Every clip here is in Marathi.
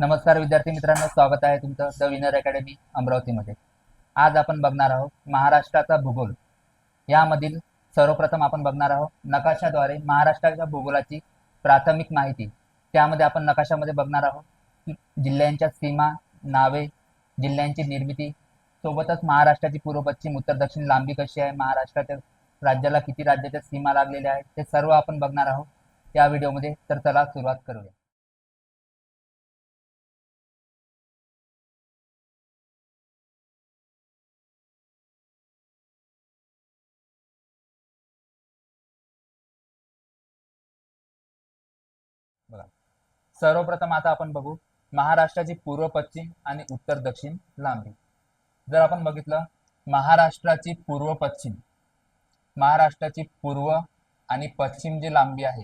नमस्कार विद्यार्थी मित्रांनो स्वागत आहे तुमचं द विनर अकॅडमी अमरावतीमध्ये. आज आपण बघणार आहोत महाराष्ट्राचा भूगोल. यामधील सर्वप्रथम आपण बघणार आहोत नकाशाद्वारे महाराष्ट्राच्या भूगोलाची प्राथमिक माहिती. त्यामध्ये आपण नकाशामध्ये बघणार आहोत जिल्ह्यांच्या सीमा नावे जिल्ह्यांची निर्मिती सोबतच महाराष्ट्राची पूर्व पश्चिम उत्तर दक्षिण लांबी कशी आहे महाराष्ट्राच्या राज्याला किती राज्याच्या सीमा लागलेल्या आहेत ते सर्व आपण बघणार आहोत. या व्हिडिओमध्ये तर चला सुरुवात करूया. सर्वप्रथम आता आपण बघू महाराष्ट्राची पूर्व पश्चिम आणि उत्तर दक्षिण लांबी. जर आपण बघितलं महाराष्ट्राची पूर्व पश्चिम. महाराष्ट्राची पूर्व आणि पश्चिम जी लांबी आहे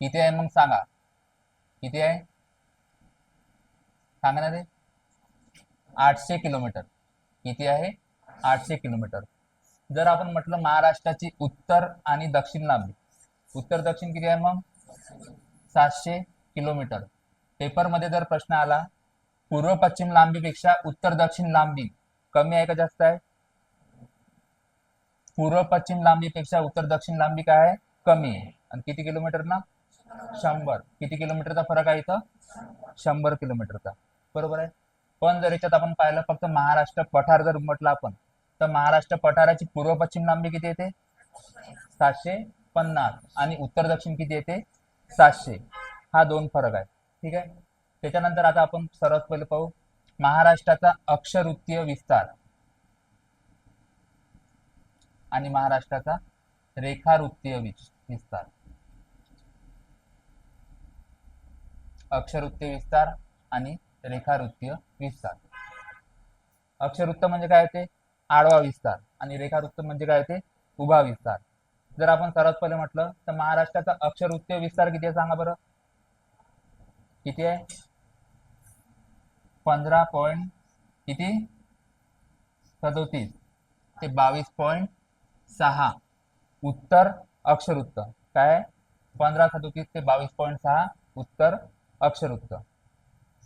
किती आहे मग सांगा. किती आहे. सांगा ना रे आठशे किलोमीटर. किती आहे आठशे किलोमीटर. जर आपण म्हटलं महाराष्ट्राची उत्तर आणि दक्षिण लांबी उत्तर दक्षिण किती आहे मग? सातशे किलोमीटर. पेपरमध्ये जर प्रश्न आला पूर्व पश्चिम लांबीपेक्षा उत्तर दक्षिण लांबी कमी आहे का जास्त आहे? पूर्व पश्चिम लांबीपेक्षा उत्तर दक्षिण लांबी काय आहे? कमी आहे. आणि किती किलोमीटर ना? शंभर. किती किलोमीटरचा फरक आहे इथं? शंभर किलोमीटरचा. बरोबर आहे? पण जर याच्यात आपण पाहिलं फक्त महाराष्ट्र पठार जर म्हटलं आपण तर महाराष्ट्र पठाराची पूर्व पश्चिम लांबी किती येते? सातशे पन्नास. आणि उत्तर दक्षिण किती येते? सातशे. हा दोन फरक आहे. ठीक आहे? त्याच्यानंतर आता आपण सर्वात पहिले पाहू. महाराष्ट्राचा अक्षरवृत्तीय विस्तार. आणि महाराष्ट्राचा रेखावृत्तीय विस्तार. अक्षरवृत्तीय विस्तार आणि रेखावृत्तीय विस्तार. अक्षरवृत्त म्हणजे काय होते? आडवा विस्तार. आणि रेखावृत्त म्हणजे काय होते? उभा विस्तार. जर आपण सर्वात पहिले म्हटलं तर महाराष्ट्राचा अक्षरवृत्तीय विस्तार किती आहे? सांगा बरं. किती आहे? पंधरा पॉईंट किती? सदोतीस. ते बावीस पॉईंट सहा. उत्तर अक्षरवृत्त काय पंधरा सदोतीस ते बावीस पॉईंट सहा. उत्तर अक्षरवृत्त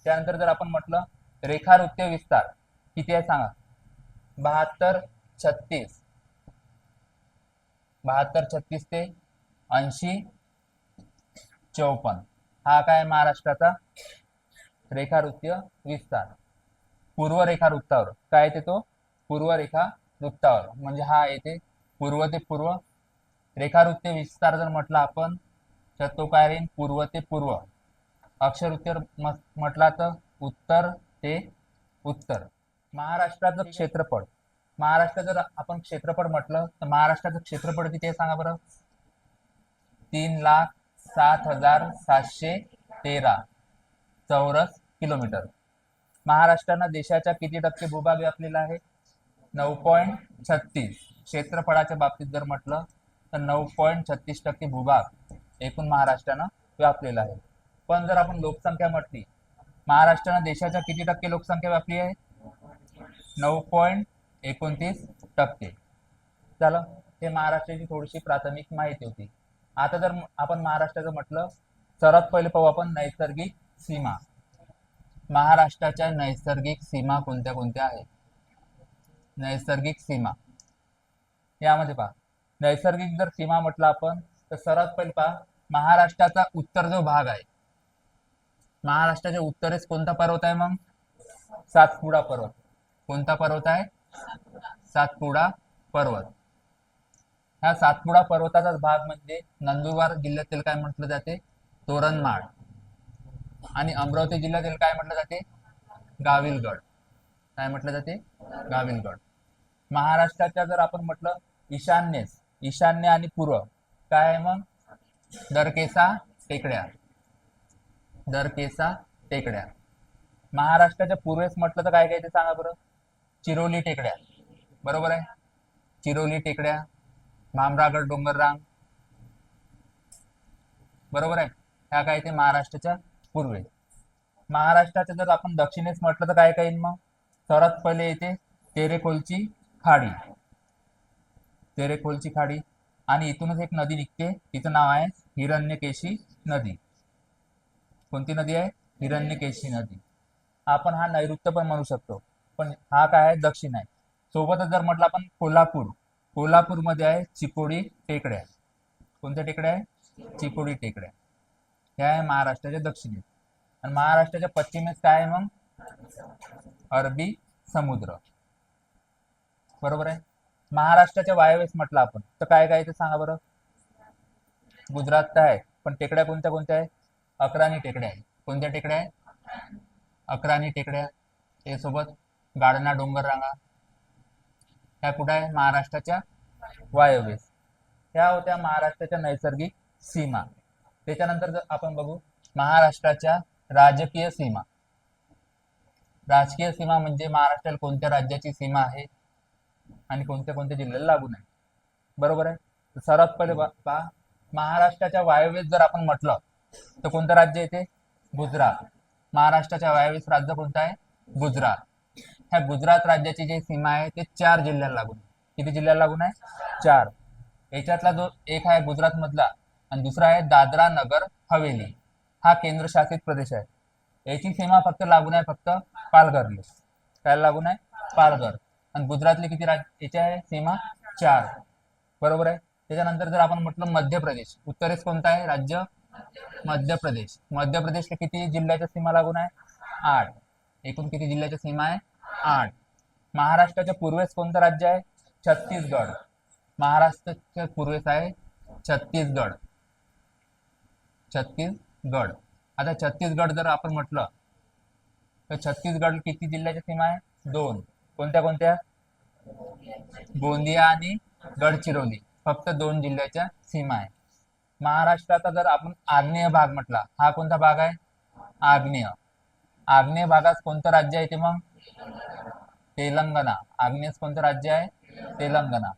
त्यानंतर जर आपण म्हटलं रेखावृत्तीय विस्तार किती आहे सांगा? बहात्तर छत्तीस. बहात्तर छत्तीस ते ऐंशी चौपन्न. हा काय महाराष्ट्राचा? रेखावृत्तीय विस्तार. पूर्व रेखा वृत्तावर काय येते तो? पूर्व रेखा वृत्तावर म्हणजे हा येते पूर्व ते पूर्व. रेखावृत्तीय विस्तार जर म्हटला आपण तर तो काय राहील? पूर्व ते पूर्व. अक्षरवृत्तीवर म्हटला तर उत्तर ते उत्तर. महाराष्ट्राचं क्षेत्रफळ. महाराष्ट्र जर आपण क्षेत्रफळ म्हटलं तर महाराष्ट्राचं क्षेत्रफळ किती आहे सांगा बरं? तीन लाख सात हजार सातशे तेरा चौरस किलोमीटर. महाराष्ट्रानं देशाच्या किती टक्के भूभाग व्यापलेला आहे? नऊ पॉईंट छत्तीस. क्षेत्रफळाच्या बाबतीत जर म्हटलं तर नऊ पॉईंट छत्तीस टक्के भूभाग एकूण महाराष्ट्रानं व्यापलेला आहे. पण जर आपण लोकसंख्या म्हटली महाराष्ट्रानं देशाच्या किती टक्के लोकसंख्या व्यापली आहे? नऊ पॉईंट एकोणतीस टक्के. झालं हे महाराष्ट्राची थोडीशी प्राथमिक माहिती होती. आता जर आपण महाराष्ट्राचं म्हटलं सर्वात पहिले पाहू आपण नैसर्गिक सीमा. महाराष्ट्राच्या नैसर्गिक सीमा कोणत्या कोणत्या आहेत? नैसर्गिक सीमा. यामध्ये पहा. नैसर्गिक जर सीमा म्हटलं आपण तर सर्वात पहिले पहा महाराष्ट्राचा उत्तर जो भाग आहे महाराष्ट्राच्या उत्तरेस कोणता पर्वत आहे मग? सातपुडा पर्वत. कोणता पर्वत आहे? सातपुडा पर्वत. ह्या सातपुडा पर्वताचाच भाग म्हणजे नंदुरबार जिल्ह्यातील काय म्हटलं जाते? तोरणमाळ. आणि अमरावती जिल्ह्यातील काय म्हटलं जाते? गाविलगड. काय म्हटलं जाते? गाविलगड. महाराष्ट्राच्या जर आपण म्हटलं ईशान्येस ईशान्य आणि पूर्व काय आहे मग? दरकेसा टेकड्या. दरकेसा टेकड्या. महाराष्ट्राच्या पूर्वेस म्हटलं तर काय काय ते सांगा बरं? चिरोली टेकड्या. बरोबर आहे? चिरोली टेकड्या. भामरागड डोंगररांग. बरोबर आहे? ह्या काय ते महाराष्ट्राच्या पूर्वे. महाराष्ट्राच्या जर आपण दक्षिणेस म्हटलं तर काय काय येईल मग? सर्वात पहिले येते तेरेखोलची खाडी. तेरेखोलची खाडी. आणि इथूनच एक नदी निघते. तिचं नाव आहे हिरण्यकेशी नदी. कोणती नदी आहे? हिरण्यकेशी नदी. आपण हा नैऋत्य पण म्हणू शकतो. पण हा काय आहे? दक्षिण आहे. सोबतच जर म्हटलं आपण कोल्हापूर. कोल्हापूरमध्ये आहे चिकोडी टेकड्या. कोणत्या टेकड्या आहे? चिकोडी टेकड्या. ह्या आहे महाराष्ट्राच्या दक्षिणेत. आणि महाराष्ट्राच्या पश्चिमेत काय आहे मग? अरबी समुद्र. बरोबर आहे? महाराष्ट्राच्या वायव्येस म्हटलं आपण. तर काय काय ते सांगा बरं. गुजरात तर आहे पण टेकड्या कोणत्या कोणत्या आहे? अकराणी टेकड्या आहे कोणत्या टेकड्या आहे अकराणी टेकड्या. त्यासोबत गाढना डोंगर रांगा ह्या कुठं आहे? महाराष्ट्राच्या वायव्येस. ह्या होत्या महाराष्ट्राच्या नैसर्गिक सीमा. त्याच्यानंतर आपण बघू महाराष्ट्राच्या राजकीय सीमा. राजकीय सीमा म्हणजे महाराष्ट्राला कोणत्या राज्याची सीमा आहे? आणि कोणत्या कोणत्या जिल्ह्याला लागून आहे बरोबर आहे? सर्वात पहिले पहा महाराष्ट्राच्या वायव्येस जर आपण म्हटलं तर कोणतं राज्य येते गुजरात. महाराष्ट्राच्या वायव्येस राज्य कोणतं आहे? गुजरात. ह्या गुजरात राज्याची जी सीमा आहे ते चार जिल्ह्याला लागून आहे. किती जिल्ह्याला लागून आहे? चार. याच्यातला जो एक आहे गुजरात मधला आणि दुसरा आहे दादरा नगर हवेली. हा केंद्रशासित प्रदेश आहे. याची सीमा फक्त लागून आहे फक्त पालघरली. काय लागून आहे? पालघर. आणि गुजरातले किती राज्य याची आहे सीमा चार. बरोबर आहे? त्याच्यानंतर जर आपण म्हटलं मध्य प्रदेश उत्तरेस कोणता आहे? राज्य मध्य प्रदेश मध्य प्रदेशला किती जिल्ह्याच्या सीमा लागून आहे? आठ. एकूण किती जिल्ह्याच्या सीमा आहे? आठ. महाराष्ट्राच्या पूर्वेस कोणतं राज्य आहे? छत्तीसगड. महाराष्ट्राच्या पूर्वेस आहे छत्तीसगड. छत्तीसगड. आता छत्तीसगड जर आपण म्हटलं तर छत्तीसगड किती जिल्ह्याच्या सीमा आहे? दोन. कोणत्या कोणत्या? गोंदिया आणि गडचिरोली. फक्त दोन जिल्ह्याच्या सीमा आहे. महाराष्ट्राचा जर आपण आग्नेय भाग म्हटला हा कोणता भाग आहे? आग्नेय. आग्नेय भागात कोणतं राज्य आहे ते मग? तेलंगणा. आग्नेयस कोणतं राज्य आहे? तेलंगणा.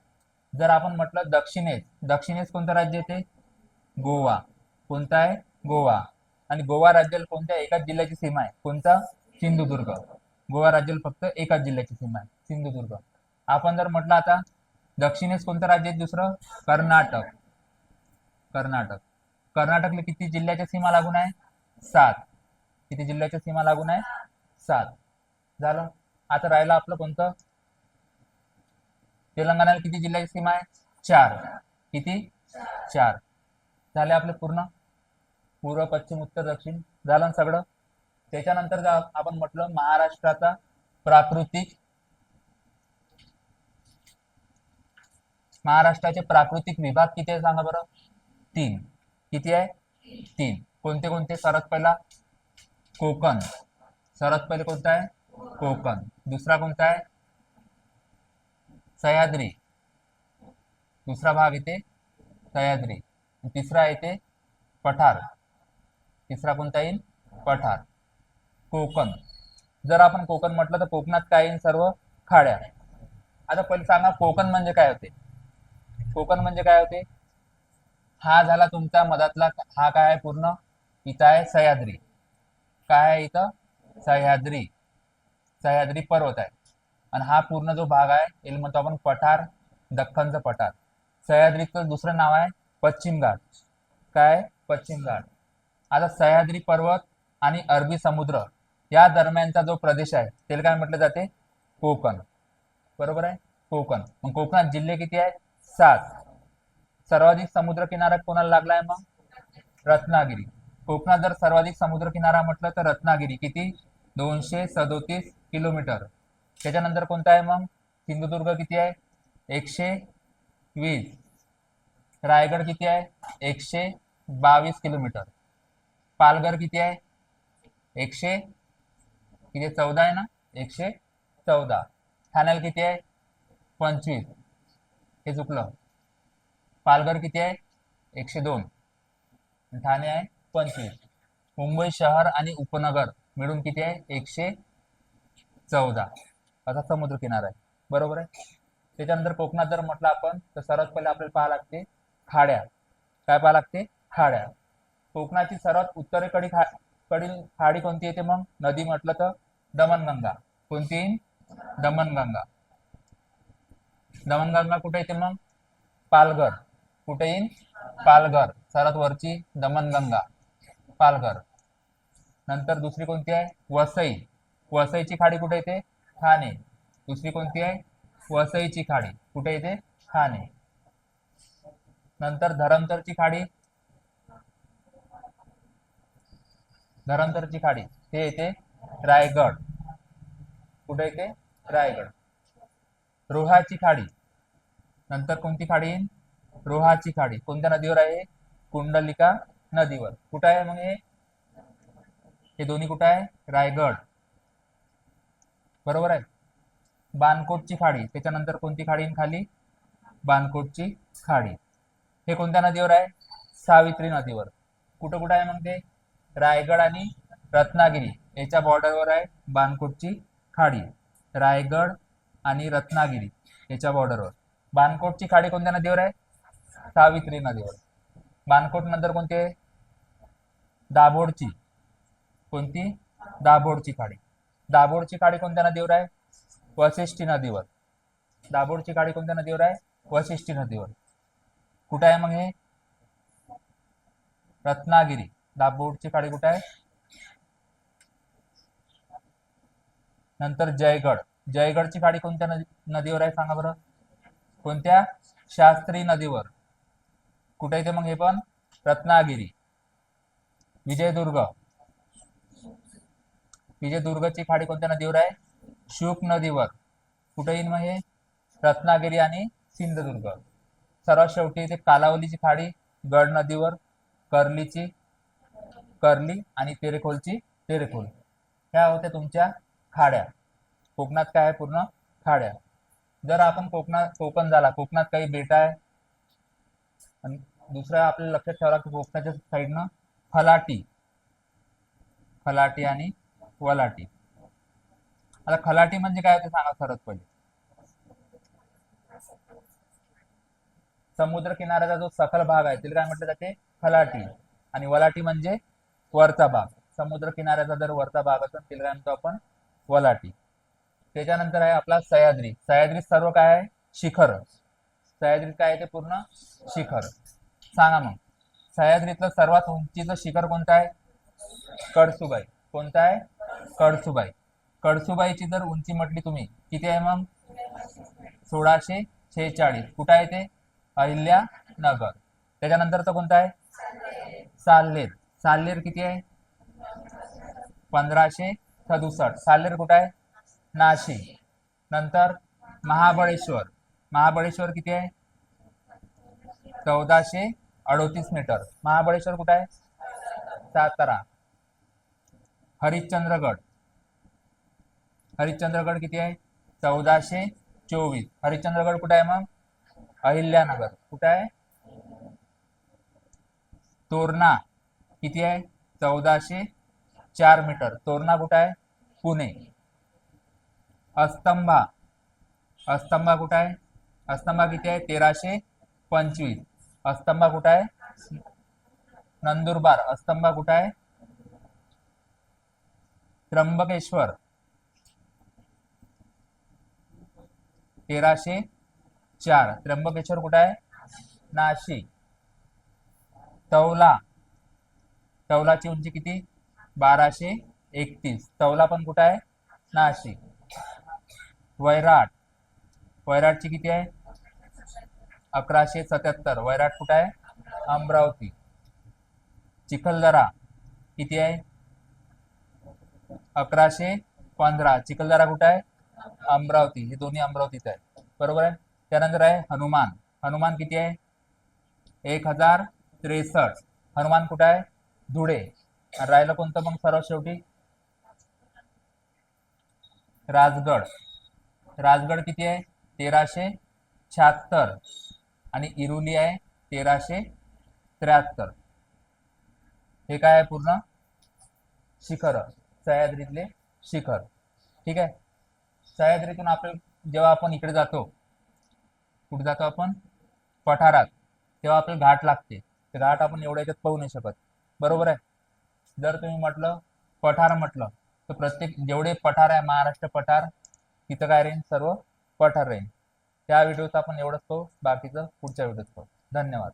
जर आपण म्हटलं दक्षिणेस दक्षिणेस कोणतं राज्य येते? गोवा. कोणता आहे? गोवा. आणि गोवा राज्याला कोणत्या एकाच जिल्ह्याची सीमा आहे? कोणता? सिंधुदुर्ग. गोवा राज्याला फक्त एकाच जिल्ह्याची सीमा आहे सिंधुदुर्ग. आपण जर म्हटलं आता दक्षिणेस कोणतं राज्य आहे दुसरं? कर्नाटक. कर्नाटक. कर्नाटकला किती जिल्ह्याच्या सीमा लागून आहे? सात. किती जिल्ह्याच्या सीमा लागून आहे? सात. झालं. आता राहिलं आपलं कोणतं? तेलंगणाला किती जिल्ह्याची सीमा आहे? चार. किती? चार. झाले आपले पूर्ण? पूर्व पश्चिम उत्तर दक्षिण. झालं सगळं? त्याच्यानंतर आपण म्हटलं महाराष्ट्राचा प्राकृतिक महाराष्ट्राचे प्राकृतिक विभाग किती आहे सांगा बरं? तीन. किती आहे? तीन. कोणते कोणते? सर्वात पहिला कोकण. सर्वात पहिले कोणता आहे? कोकण. दुसरा कोणता आहे सह्याद्री. दुसरा भाग येते सह्याद्री. तिसरा येते पठार. तिसरा कोणता येईल? पठार. कोकण. जर आपण कोकण म्हटलं तर कोकणात काय येईल सर्व? खाड्या. आता पहिले सांगा कोकण म्हणजे काय होते? कोकण म्हणजे काय होते? हा झाला तुमचा मधातला हा काय आहे पूर्ण? इथं आहे सह्याद्री. काय आहे इथं? सह्याद्री. सह्याद्री पर्वत आहे. आणि हा पूर्ण जो भाग आहे याला म्हणतो आपण पठार दख्खनचं पठार. सह्याद्रीचं दुसरं नाव आहे पश्चिम घाट. काय? पश्चिम घाट. आता सह्याद्री पर्वत आणि अरबी समुद्र या दरम्यानचा जो प्रदेश आहे त्याला काय म्हटलं जाते? कोकण. बरोबर आहे? कोकण. मग कोकणात जिल्हे किती आहेत? सात. सर्वाधिक समुद्र किनारा कोणाला लागला आहे मग? रत्नागिरी. कोकणात जर सर्वाधिक समुद्र किनारा म्हटलं तर रत्नागिरी किती? दोनशे सदोतीस किलोमीटर. त्याच्यानंतर कोणता आहे मग? सिंधुदुर्ग किती आहे? एकशे वीस. रायगड किती आहे? एकशे बावीस किलोमीटर. पालघर किती आहे? एकशे किती चौदा आहे ना? एकशे चौदा. ठाण्याला किती आहे? पंचवीस. हे चुकलं. पालघर किती आहे? एकशे दोन. ठाणे आहे? पंचवीस. मुंबई शहर आणि उपनगर मिळून किती आहे? एकशे चौदा. असा समुद्र किनारा आहे. बरोबर आहे? त्याच्यानंतर कोकणात जर म्हटलं आपण तर सर्वात पहिले आपल्याला पाहा लागते खाड्या. काय पाहा लागते? खाड्या. कोकणाची सर्वात उत्तरेकडील खा कडील खाडी कोणती येते मग? नदी म्हटलं तर दमनगंगा. कोणती? येईल दमनगंगा. दमनगंगा कुठे येते मग? पालघर. कुठे येईल पालघर. सर्वात वरची दमनगंगा. पालघर. नंतर दुसरी कोणती आहे? वसई. वसईची खाडी कुठे येते ठाणे. दुसरी कोणती आहे? वसईची खाडी. कुठे येते ठाणे. नंतर धरमतरची खाडी. धरमतरची खाडी. ते येते रायगड. कुठे येते रायगड. रोहाची खाडी. नंतर कोणती खाडी? येईल रोहाची खाडी. कोणत्या नदीवर आहे? कुंडलिका नदीवर. कुठं आहे मग हे? हे दोन्ही कुठं आहे? रायगड. बरोबर आहे. बानकोटची खाडी त्याच्यानंतर कोणती खाडी खाली? बानकोटची खाडी. हे कोणत्या नदीवर आहे? सावित्री नदीवर. कुठं कुठं आहे मग ते? रायगड आणि रत्नागिरी. याच्या बॉर्डरवर आहे बानकोटची खाडी. रायगड आणि रत्नागिरी याच्या बॉर्डरवर बानकोटची खाडी कोणत्या नदीवर आहे? सावित्री नदीवर. बानकोट नंतर कोणती आहे? कोणती? दाभोडची खाडी. दाभोळची काडी कोणत्या नदीवर आहे? वशिष्ठी नदीवर दाभोळची काडी कोणत्या नदीवर आहे? वशिष्ठी नदीवर कुठं आहे मग हे? रत्नागिरी. दाभोळची काडी कुठं आहे? नंतर जयगड. जयगडची काडी कोणत्या नदी नदीवर आहे सांगा बरं. कोणत्या? शास्त्री नदीवर. कुठे येते मग हे पण? रत्नागिरी. विजयदुर्ग. विजयदुर्गची खाडी कोणत्या नदीवर आहे? शुक नदीवर. कुठे येईल मग हे? रत्नागिरी आणि सिंधुदुर्ग. सर्वात शेवटी इथे कालावलीची खाडी गड नदीवर कर्लीची कर्ली आणि तेरेखोलची तेरेखोल. ह्या होत्या तुमच्या खाड्या. कोकणात काय आहे पूर्ण? खाड्या. जर आपण कोकणात कोकण झाला कोकणात काही बेटा आहे आणि दुसरं आपल्याला लक्षात ठेवा की कोकणाच्या साईडनं फलाटी. फलाटी आणि वलाटी आता खलाटी म्हणजे काय ते सांगा खरंच पहिले. समुद्र किनाऱ्याचा जो सखल भाग आहे तिला काय म्हटलं जाते? खलाटी. आणि वलाटी म्हणजे वरचा भाग. समुद्र किनाऱ्याचा जर वरचा भाग असेल तिला काय म्हणतो आपण? वलाटी. त्याच्यानंतर आहे आपला सह्याद्री. सह्याद्री सर्व काय आहे? शिखर. सह्याद्रीत काय आहे ते पूर्ण? शिखर. सांगा मग. सह्याद्रीतलं सर्वात उंचीचं शिखर कोणतं आहे? कडसुबाई कोणता आहे? कडसुबाई. कडसुबाईची जर उंची म्हटली तुम्ही किती आहे मग? सोळाशे शेहेचाळीस. कुठं आहे ते? अहिल्यानगर. त्याच्यानंतरचं कोणतं आहे? साल्लेर. साल्लेर किती आहे? पंधराशे सदुसष्ट. साल्लेर कुठं आहे? नाशिक. नंतर महाबळेश्वर. महाबळेश्वर किती आहे? चौदाशे अडोतीस मीटर. महाबळेश्वर कुठं आहे? सातारा. हरिश्चंद्रगड. हरिश्चंद्रगड किती आहे? चौदाशे चोवीस. हरिश्चंद्रगड कुठं आहे मग? अहिल्यानगर. कुठं आहे? तोरणा किती आहे? चौदाशे चार मीटर. तोरणा कुठं आहे? पुणे. अस्तंभा. अस्तंभा कुठं आहे? अस्तंभा किती आहे? तेराशे पंचवीस. अस्तंभा कुठं आहे? नंदुरबार. अस्तंभा कुठं आहे? त्र्यंबकेश्वर. तेराशे चार. त्र्यंबकेश्वर कुठं आहे? नाशिक. तौला तौलाची उंची किती? बाराशे एकतीस. तौला पण कुठं आहे? नाशिक. वैराट. वैराटची किती आहे? अकराशे सत्याहत्तर. वैराट कुठं आहे? अमरावती. चिखलदरा. किती आहे? अकराशे पंधरा. चिखलदरा कुठं आहे? अमरावती. हे दोन्ही अमरावतीत आहे. बरोबर आहे? त्यानंतर आहे हनुमान. हनुमान किती आहे? एक हजार त्रेसष्ट. हनुमान कुठं आहे? धुळे. राहिलं कोणतं मग सर्वात शेवटी? राजगड. राजगड किती आहे? तेराशे शहात्तर. आणि इरुली आहे तेराशे त्र्याहत्तर. हे काय आहे पूर्ण? शिखर. सह्याद्रीतले शिखर. ठीक आहे? सह्याद्रीतून आपण जेव्हा आपण इकडे जातो कुठे जातो आपण? पठारात. तेव्हा आपल्याला घाट लागते. ते घाट आपण एवढ्या याच्यात पाहू नाही शकत. बरोबर आहे? जर तुम्ही म्हटलं पठार म्हटलं तर प्रत्येक जेवढे पठार आहे महाराष्ट्र पठार तिथं काय राहील सर्व पठार राहील त्या व्हिडिओचं आपण एवढंच पाहू. बाकीचं पुढच्या व्हिडिओत पाहू. धन्यवाद.